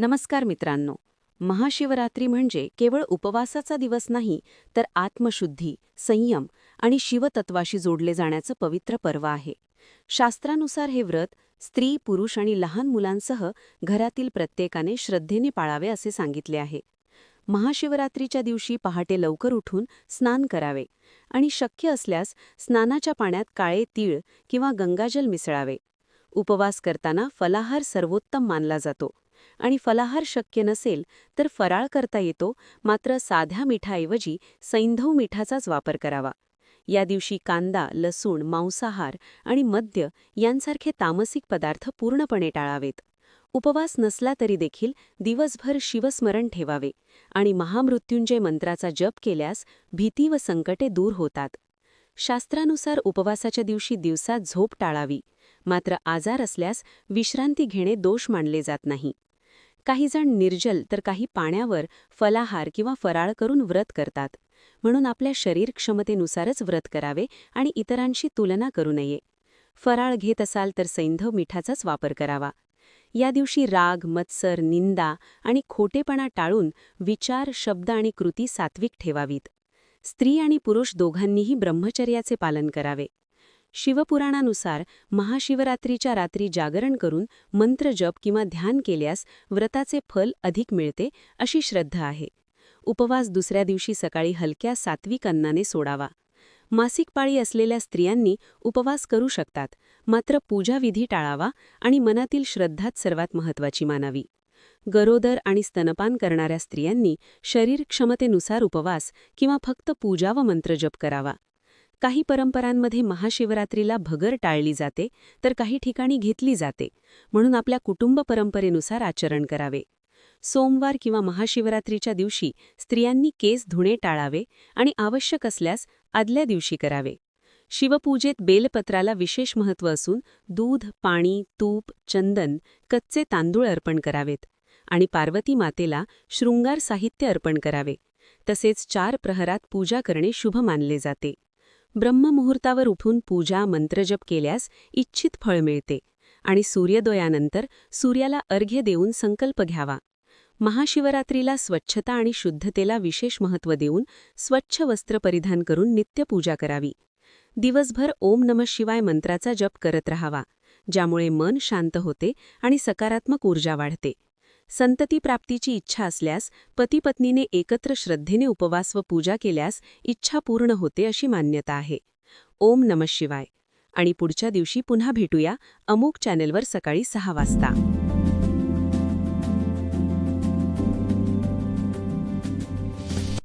नमस्कार मित्रांनो. महाशिवरात्री म्हणजे केवळ उपवासाचा दिवस नाही तर आत्मशुद्धी संयम आणि शिवतत्वाशी जोडले जाण्याचं पवित्र पर्व आहे. शास्त्रानुसार हे व्रत स्त्री पुरुष आणि लहान मुलांसह घरातील प्रत्येकाने श्रद्धेने पाळावे असे सांगितले आहे. महाशिवरात्रीच्या दिवशी पहाटे लवकर उठून स्नान करावे आणि शक्य असल्यास स्नानाच्या पाण्यात काळे तीळ किंवा गंगाजल मिसळावे. उपवास करताना फलाहार सर्वोत्तम मानला जातो. आणि फलाहार शक्य नसेल तर फराळ करता येतो मात्र साध्या मिठाऐवजी सैंधव मिठाचाच वापर करावा. या दिवशी कांदा लसूण मांसाहार आणि मद्य यांसारखे तामसिक पदार्थ पूर्णपणे टाळावेत. उपवास नसला तरी देखील दिवसभर शिवस्मरण ठेवावे आणि महामृत्युंजय मंत्राचा जप केल्यास भीती व संकटे दूर होतात. शास्त्रानुसार उपवासाच्या दिवशी दिवसात झोप टाळावी मात्र आजार असल्यास विश्रांती घेणे दोष मानले जात नाही. काही जण निर्जल तर काही पाण्यावर फलाहार किंवा फराळ करून व्रत करतात. म्हणून आपल्या शरीर क्षमतेनुसारच व्रत करावे आणि इतरांशी तुलना करू नये. फराळ घेत असाल तर सैंधव मिठाचाच वापर करावा. या दिवशी राग मत्सर निंदा आणि खोटेपणा टाळून विचार शब्द आणि कृती सात्विक ठेवावीत. स्त्री आणि पुरुष दोघांनीही ब्रह्मचर्याचे पालन करावे. शिवपुराणानुसार महाशिवरात्रीच्या रात्री जागरण करून मंत्रजप किंवा ध्यान केल्यास व्रताचे फल अधिक मिळते अशी श्रद्धा आहे. उपवास दुसऱ्या दिवशी सकाळी हलक्या सात्विक अन्नाने सोडावा. मासिक पाळी असलेल्या स्त्रियांनी उपवास करू शकतात मात्र पूजाविधी टाळावा आणि मनातील श्रद्धाच सर्वात महत्वाची मानावी. गरोदर आणि स्तनपान करणाऱ्या स्त्रियांनी शरीर क्षमतेनुसार उपवास किंवा फक्त पूजा व मंत्रजप करावा. काही परंपरांमध्ये महाशिवरात्रीला भगर टाळली जाते तर काही ठिकाणी घेतली जाते म्हणून आपल्या कुटुंब परंपरेनुसार आचरण करावे. सोमवार किंवा महाशिवरात्रीच्या दिवशी स्त्रियांनी केस धुणे टाळावे आणि आवश्यक असल्यास आदल्या दिवशी करावे. शिवपूजेत बेलपत्राला विशेष महत्त्व असून दूध पाणी तूप चंदन कच्चे तांदूळ अर्पण करावेत आणि पार्वती मातेला शृंगार साहित्य अर्पण करावे. तसेच चार प्रहरात पूजा करणे शुभ मानले जाते. ब्रह्ममुहूर्तावर उठून पूजा मंत्रजप केल्यास इच्छित फळ मिळते आणि सूर्योदयानंतर सूर्याला अर्घ्य देऊन संकल्प घ्यावा. महाशिवरात्रीला स्वच्छता आणि शुद्धतेला विशेष महत्त्व देऊन स्वच्छ वस्त्र परिधान करून नित्यपूजा करावी. दिवसभर ओम नम शिवाय मंत्राचा जप करत राहावा ज्यामुळे मन शांत होते आणि सकारात्मक ऊर्जा वाढते. संतती प्राप्तीची इच्छा असल्यास पतीपत्नीने एकत्र श्रद्धेने उपवास व पूजा केल्यास इच्छा पूर्ण होते अशी मान्यता आहे. ओम नम शिवाय. आणि पुढच्या दिवशी पुन्हा भेटूया अमुक चॅनेलवर सकाळी सहा वाजता.